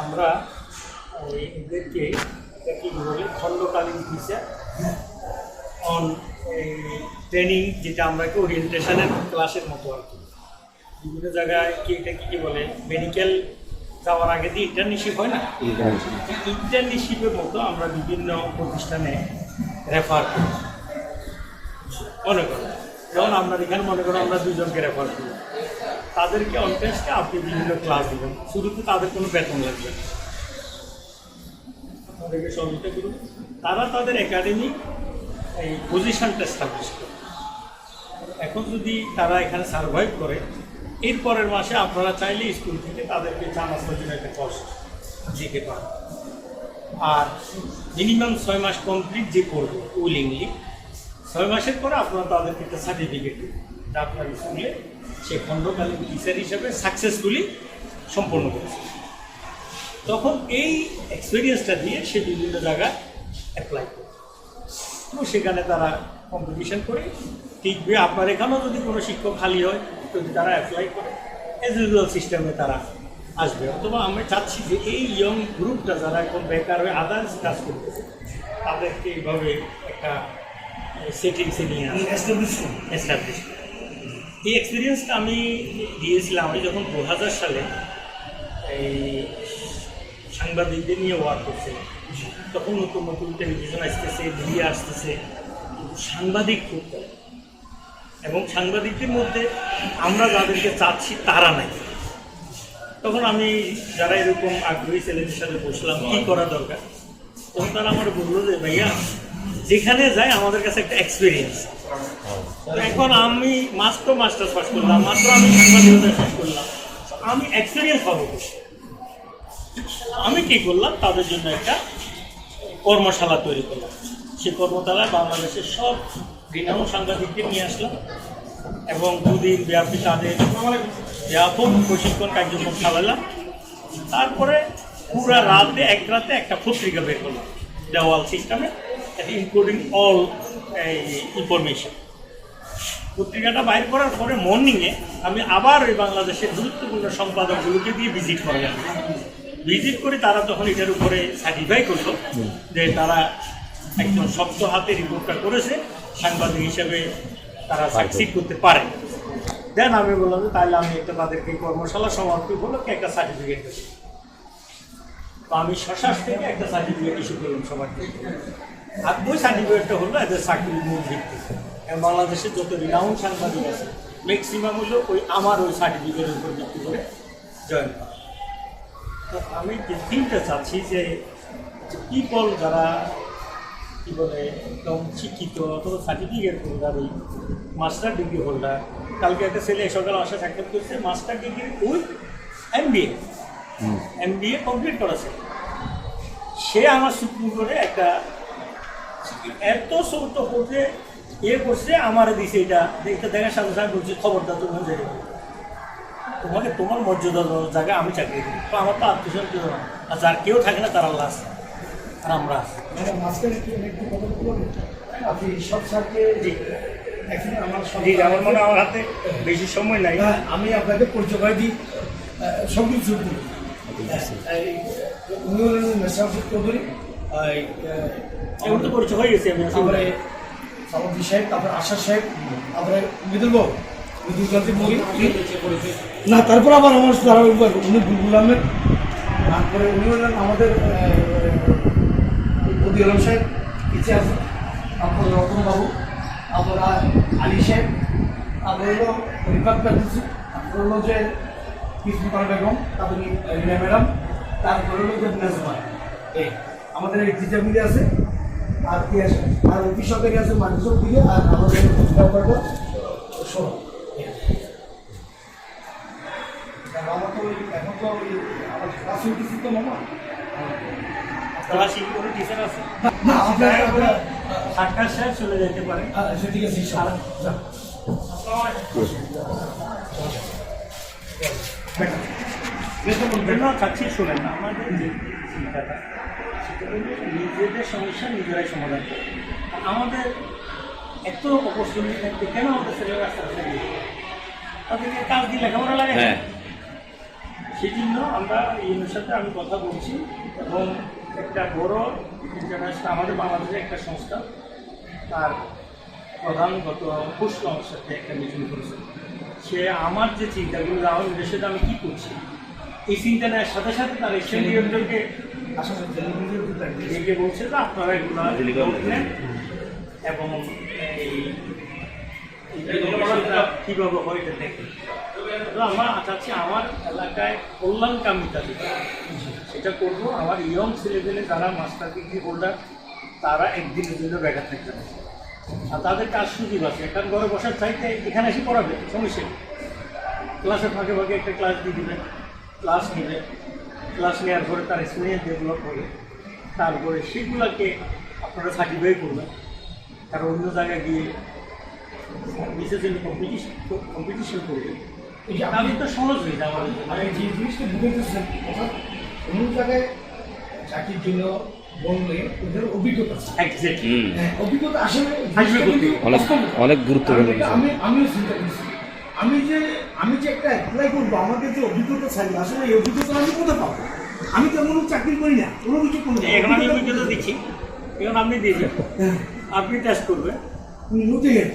আমরা এদেরকে খণ্ডকালীন teacher on training যেটা আমরা কি ওরিয়েন্টেশনের ক্লাসের মতো আর কি। বিভিন্ন জায়গায় কি এটা কি বলে মেডিকেল যাওয়ার আগে দিয়ে ইন্টার্নশিপ হয় না? ইন্টার্নশিপের মতো আমরা বিভিন্ন প্রতিষ্ঠানে রেফার করি। মনে করো যেমন আপনার এখানে মনে করো আমরা দুজনকে রেফার করি। তাদেরকে অন টেস্টে আপনি বিভিন্ন ক্লাস দেবেন। শুরুতে তাদের কোনো বেতন লাগবে? তাদেরকে সহযোগিতা করুন। তারা তাদের একাডেমিক এই পজিশনটা এস্টাবলিশ করে। এখন যদি তারা এখানে সার্ভাইভ করে এর পরের মাসে আপনারা চাইলে স্কুল থেকে তাদেরকে মাসের জন্য একটা কোর্স দিতে পারেন আর মিনিমাম ছয় মাস কমপ্লিট যে করবে উইলিংলি ছয় মাসের পরে আপনারা তাদেরকে একটা সার্টিফিকেট দেবেন। আপনার স্কুলে সে খণ্ডকালীন টিচার হিসেবে সাকসেসফুলি সম্পন্ন করেছে। তখন এই এক্সপিরিয়েন্সটা দিয়ে সে বিভিন্ন জায়গায় অ্যাপ্লাই করে। এবং সেখানে তারা কম্পিটিশন করে টিকবে আপনার এখানেও যদি কোনো শিক্ষক খালি হয় যদি তারা অ্যাপ্লাই করে এজ ইউজুয়াল সিস্টেমে তারা আসবে। অথবা আমরা চাচ্ছি যে এই ইয়ং গ্রুপটা যারা এখন বেকার হয়ে আদার্স কাজ করতেছে তাদেরকে এইভাবে একটা সেটিংসে নিয়ে এস্টাবলিশ এই এক্সপিরিয়েন্সটা আমি দিয়েছিলাম আমি যখন দু হাজার সালে এই সাংবাদিকদের নিয়ে ওয়ার্ক করছিলাম। তখন নতুন নতুন টেলিভিশন আসতেছে মিডিয়া আসতেছে। সাংবাদিক খুব এবং সাংবাদিকদের মধ্যে আমরা যাদেরকে চাচ্ছি তারা নাই। তখন আমি যারা এরকম আগ্রহী ছেলেদের সাথে বসলাম কি করা দরকার? তখন তারা আমার বলল যে ভাইয়া যেখানে যায় আমাদের কাছে একটা এক্সপিরিয়েন্স এখন আমি মাত্র মাস্টার্স পাস করলাম, মাত্র আমি সাংবাদিকতা শেষ করলাম। আমি এক্সপিরিয়েন্স পাবো আমি কি করলাম? তাদের জন্য একটা কর্মশালা তৈরি করলাম। সেই কর্মশালায় বাংলাদেশের সব গ্রীনাউন সাংবাদিককে নিয়ে আসলাম এবং দুদিন ব্যাপী তাদের ব্যাপক প্রশিক্ষণ কার্যক্রম চালালাম। তারপরে পুরা রাতে, এক রাতে একটা পত্রিকা বের করলাম, দেওয়াল সিস্টেমে ইনক্লুডিং অল ইনফরমেশন পত্রিকাটা বাইর করার পরে মর্নিংয়ে আমি আবার ওই বাংলাদেশের গুরুত্বপূর্ণ সম্পাদকগুলোকে দিয়ে ভিজিট করলাম। ভিজিট করে তারা তখন এটার উপরে সার্টিফাই করল যে তারা একদম শক্ত হাতে রিপোর্টটা করেছে সাংবাদিক হিসেবে তারা সাকসিড করতে পারে। দেন আমি বললাম যে তাহলে আমি একটা তাদেরকে কর্মশালা সমাপ্তি উপলক্ষে একটা সার্টিফিকেট দেবো। তো আমি শশাস থেকে একটা সার্টিফিকেট ইস্যু করলাম সবাইকে আর ওই সার্টিফিকেটটা হলো এদের চাকরির মূল ভিত্তি। এবং বাংলাদেশের যত রিনাউন সাংবাদিক আছে ম্যাক্সিমাম হলো ওই আমার ওই সার্টিফিকেটের উপর ভিত্তি করে জয়েন করা। তো আমি যে থিমটা চাচ্ছি যে পিপল যারা কী বলে একদম শিক্ষিত অথবা সার্টিফিকেট হোল্ডার ওই মাস্টার ডিগ্রি হোল্ডার কালকে একটা ছেলে সকালে আসা সাক্ষাৎ করছে master degree with M B M B A complete করেছে। সে আমার সুপ্রিম কোর্টে একটা এত সৌত করছে ইয়ে করছে আমার দিছে এটা। এটা দেখার সাথে সাথে বলছি খবরদার তুমি পারো তোমাকে তোমার মর্যাদা জায়গায় আমি চাকরি দিই তো আমার তো আত্মীয় কেউ না আর যার কেউ থাকে না তারা লাশ আর আমরা আপনি সব স্যারকে জি এখন আমার মনে আমার হাতে বেশি সময় নাই। হ্যাঁ, আমি আপনাকে পরিচয় করে দিই সংগীত চৌধুরী এই, উনি চৌধুরী। এখন তো পরিচয় হয়ে গেছে আমি তারপরে সামদ্রী সাহেব তারপরে আশা সাহেব তারপরে মৃদুল বাবু মৃদুল কান্তি মৌলিক না তারপর আবার আমার তারা উনি বুলবুল আহমেদ তারপরে উনি হলেন আমাদের বদি আলম সাহেব আছে তারপরে রতন বাবু তারপরে আলী সাহেব তারপরে হলো রিফাত প্যাটিসি তারপরে হলো যে কৃষ্ণপাল বেগম তারপরে রিনা ম্যাডাম তারপরে হলো যে নাজমা আমাদের এই টিচার মিলে আছে আর কি আছে আর সরকারি আছে মানুষের দিকে আর আমাদের ব্যাপারটা শোনো আমার তো এখন তো আমার ক্লাসে উঠেছি তো মামা টিচার আছে না আপনার সাক্ষাৎ চলে যেতে পারে আচ্ছা ঠিক আছে ইনশাআল্লাহ যাও। না চাচ্ছি শোনেন না আমাদের যে চিন্তাটা নিজেদের সমস্যা নিজেরাই সমাধান করে আমাদের এত অপরচুনিটি থাকতে কেন আমাদের ছেলেরা ছেড়ে দিবে? তাদেরকে কাজ দিয়ে লেখাপড়া লাগে? হ্যাঁ সেই জন্য আমরা ইউনের সাথে আমি কথা বলছি এবং একটা বড় ইন্টারন্যাশনাল আমাদের বাংলাদেশের একটা সংস্থা তার প্রধান গত আমার সাথে একটা মিটিং করেছে সে আমার যে চিন্তাগুলো আমার দেশে আমি কী করছি এই চিন্তা নেওয়ার সাথে সাথে তার উপর একদিন ডেকে বলছে যে আপনারা এগুলো এবং এই এই কীভাবে হয় এটা দেখেন। তো আমরা চাচ্ছি আমার এলাকায় কল্যাণকামিতা যেটা সেটা করব। আমার ইয়ং ছেলেপেলে যারা মাস্টার ডিগ্রি হোল্ডার তারা একদিনের জন্য বেকার থাকতে পারে আর তাদের কাজ সুযোগ আছে। একটা ঘরে বসার চাইতে এখানে এসে পড়াবে সমস্যা। ক্লাসের ফাঁকে ফাঁকে একটা ক্লাস দিয়ে দিবে। ক্লাস নেবে ক্লাস নেওয়ার পরে তার এক্সপিরিয়েন্স ডেভেলপ হবে। তারপরে সেগুলোকে আপনারা সার্টিফাই করবেন। কারণ অন্য জায়গায় গিয়ে বিশেষ জন্য কম্পিটিশন কম্পিটিশন করবে। এই যে আমি তো সহজ হয়ে যায় আমাদের মানে যে জিনিসটা বুঝেছেন অর্থাৎ অন্য জায়গায় চাকরির জন্য বললে ওদের অভিজ্ঞতা. হ্যাঁ, অভিজ্ঞতা আসলে অনেক। গুরুত্বপূর্ণ আমি আমিও চিন্তা করছি। আমি যে আমি যে একটা অ্যাপ্লাই করব আমাকে যে অভিজ্ঞতা চাইবে আসলে এই অভিজ্ঞতা আমি কোথায় পাবো? আমি তো এমন চাকরি করি না কোনো কিছু করি না এখন আমি অভিজ্ঞতা দিচ্ছি। এখন আপনি দিয়ে যান। হ্যাঁ, আপনি টেস্ট করবেন।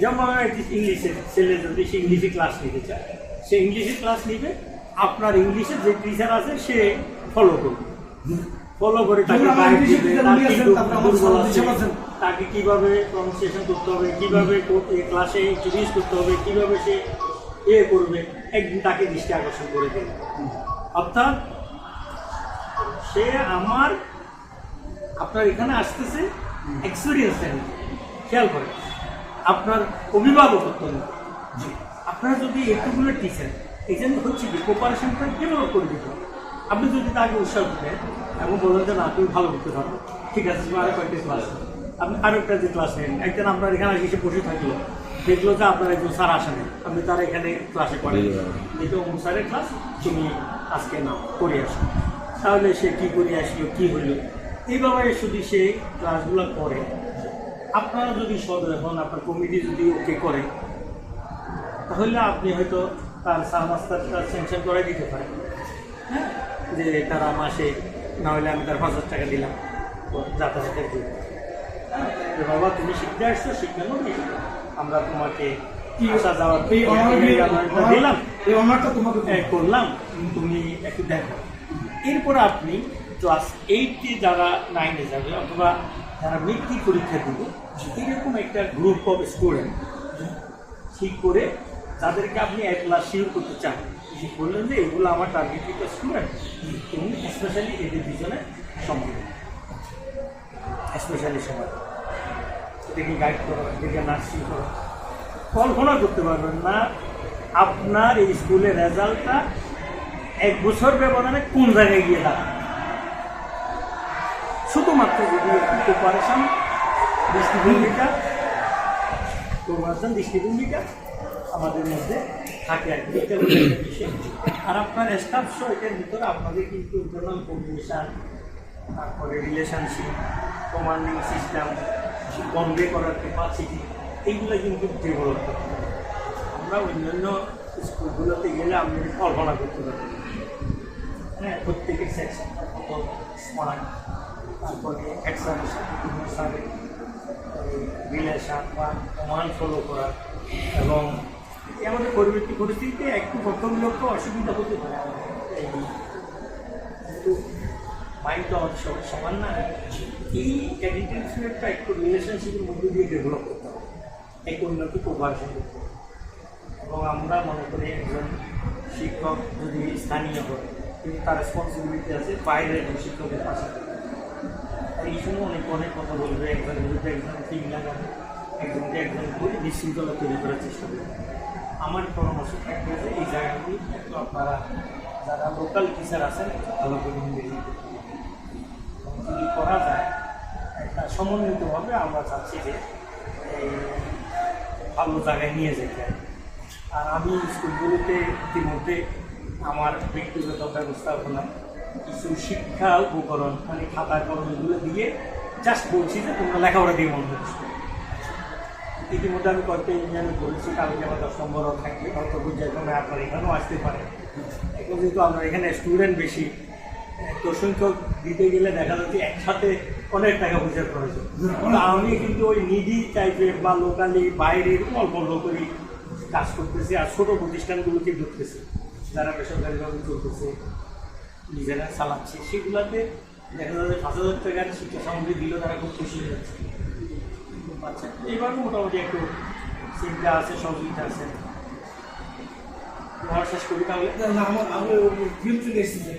যেমন ইংলিশে ছেলে যদি সে ইংলিশে ক্লাস নিতে চায় সে ইংলিশে ক্লাস নিবে আপনার ইংলিশে যে টিচার আছে সে ফলো করবে। ফলো করে তাকে। তাকে কীভাবে প্রনাউন্সিয়েশন করতে হবে কীভাবে ক্লাসে ইন্ট্রোডিউস করতে হবে কীভাবে সে এ করবে, একদিন তাকে দৃষ্টি আকর্ষণ করে দেবে। অর্থাৎ সে আমার, আপনার এখানে আসতেছে এক্সপিরিয়েন্স খেয়াল করে আপনার অভিভাবকত্ব নিতে। আপনারা যদি একটুগুলো টিচার এখানে হচ্ছে কি কোপারেশনটা ডেভেলপ করে দিতে হবে। আপনি যদি তাকে উৎসাহ দিতেন এবং বলেন যে, না, তুমি ভালো করতে পারো। ঠিক আছে তুমি আরও কয়েকটা ক্লাস আপনি আরও একটা যে ক্লাস নেন একজন আপনার এখানে এসে বসে থাকল। দেখল যে আপনার একজন স্যার আসেন আপনি তার এখানে ক্লাসে করেন এটা অমুক স্যারের ক্লাস তুমি আজকে নাও করে আসো। তাহলে সে কী করে আসলো কী হইল এইভাবে যদি সে ক্লাসগুলো করে আপনারা যদি সদয় হন আপনার কমিটি যদি ওকে করে তাহলে আপনি হয়তো তার সার মাস্টারটা স্যাংশন করে দিতে পারেন। হ্যাঁ? যে তারা মাসে না হলে আমি তার পাঁচ হাজার টাকা দিলাম। যাতায়াতের জন্য। হ্যাঁ, বাবা তুমি শিখতে আসছো নেবে আমরা তোমাকে আসা যাওয়ার এই অনার এই allowance-টা দিলাম। এই অনারটা তোমাকে করলাম। তুমি একটু দেখো। এরপর আপনি ক্লাস এইটে যারা নাইনে যাবে অথবা যারা মেট্রিক পরীক্ষা দিবে এরকম একটা গ্রুপ অফ স্টুডেন্ট ঠিক করে তাদেরকে আপনি এক ক্লাস শিওর করতে চান? যে বললেন যে এগুলো আমার টার্গেটেড স্টুডেন্ট এবং স্পেশালি এদের পিছনে সম্ভব স্পেশালি সময় এটাকে গাইড করো এটাকে নার্সিং করো। কল্পনা করতে পারবেন না। আপনার এই স্কুলের রেজাল্টটা এক বছর ব্যবধানে কোন জায়গায় গিয়ে দাঁড়ায় শুধুমাত্র যদি একটু কোপারেশন দৃষ্টিভঙ্গিটা কোপারেশন দৃষ্টিভঙ্গিটা আমাদের মধ্যে থাকে আর কি। আর আপনার স্টাফ শো এটার ভিতরে আপনাদের কিন্তু ইন্টারনাল কোঅর্ডিনেশন তারপরে রিলেশনশিপ কমান্ডিং সিস্টেম কনভে করার ক্যাপাসিটি এইগুলো কিন্তু ডেভেলপ করতে হবে আমরা অন্যান্য স্কুলগুলোতে গেলে আপনি কল্পনা করতে পারি। হ্যাঁ প্রত্যেকের তারপরে সাথে রিলেশন বা কমান ফলো করা এবং আমাদের পরিবর্তী পরিস্থিতিতে একটু প্রথম লক্ষ্য অসুবিধা হতে পারে। কিন্তু মাইন্ড তো আমাদের সবার সমান না। এই অ্যাডিটেন্সিটা একটু রিলেশনশিপের মধ্যে দিয়ে ডেভেলপ করতে হবে। এক উন্নতি প্রভার্জন করতে এবং আমরা মনে করি একজন শিক্ষক যদি স্থানীয় হয়, কিন্তু তার রেসপন্সিবিলিটি আছে বাইরের একজন শিক্ষকের পাশে। এই সময় অনেক অনেক কথা বলবে একজনের বিরুদ্ধে একজন টিম লাগাবে একজনকে একজন করে বিশৃঙ্খলা তৈরি করার চেষ্টা করবে। আমার পরামর্শ থাকবে যে এই জায়গাগুলি একটু আপনারা যারা লোকাল টিচার আছেন, ভালো করে ইংরেজি এবং যদি করা যায় একটা সমন্বিতভাবে আমরা চাচ্ছি যে ভালো জায়গায় নিয়ে যেতে। আর আমি স্কুলগুলোতে ইতিমধ্যে আমার ব্যক্তিগত ব্যবস্থাপনা, কিছু শিক্ষা উপকরণ মানে খাতা কলম এগুলো দিয়ে জাস্ট বলছি যে তোমরা লেখাপড়া দিয়ে মনে হচ্ছে ইতিমধ্যে আমি কয়েকটা ইউনিয়নে বলেছি কালকে আমার দশ নম্বরও থাকবে হয়তো বুঝে সময় আপনার এখানেও আসতে পারে। এখন যেহেতু আমরা এখানে স্টুডেন্ট বেশি, তো সংখ্যক দিতে গেলে দেখা যাচ্ছে একসাথে অনেক টাকা পয়সার প্রয়োজন আমি কিন্তু ওই নিডি টাইপের বা লোকালি বাইরের অল্প করে কাজ করতেছি আর ছোটো প্রতিষ্ঠানগুলোকে ঢুকতেছি যারা বেসরকারিভাবে চলতেছে, নিজেরা চালাচ্ছে, সেগুলাতে দেখা যাচ্ছে পাঁচ হাজার টাকার শিক্ষা সামগ্রী দিলেও তারা খুব খুশি হয়ে যাচ্ছে। আচ্ছা এইবার মোটামুটি একটু চিন্তা আছে, সহযোগিতা আছে। শেষ করি তাহলে? আমার আমি ফিল্ড চলে এসেছি।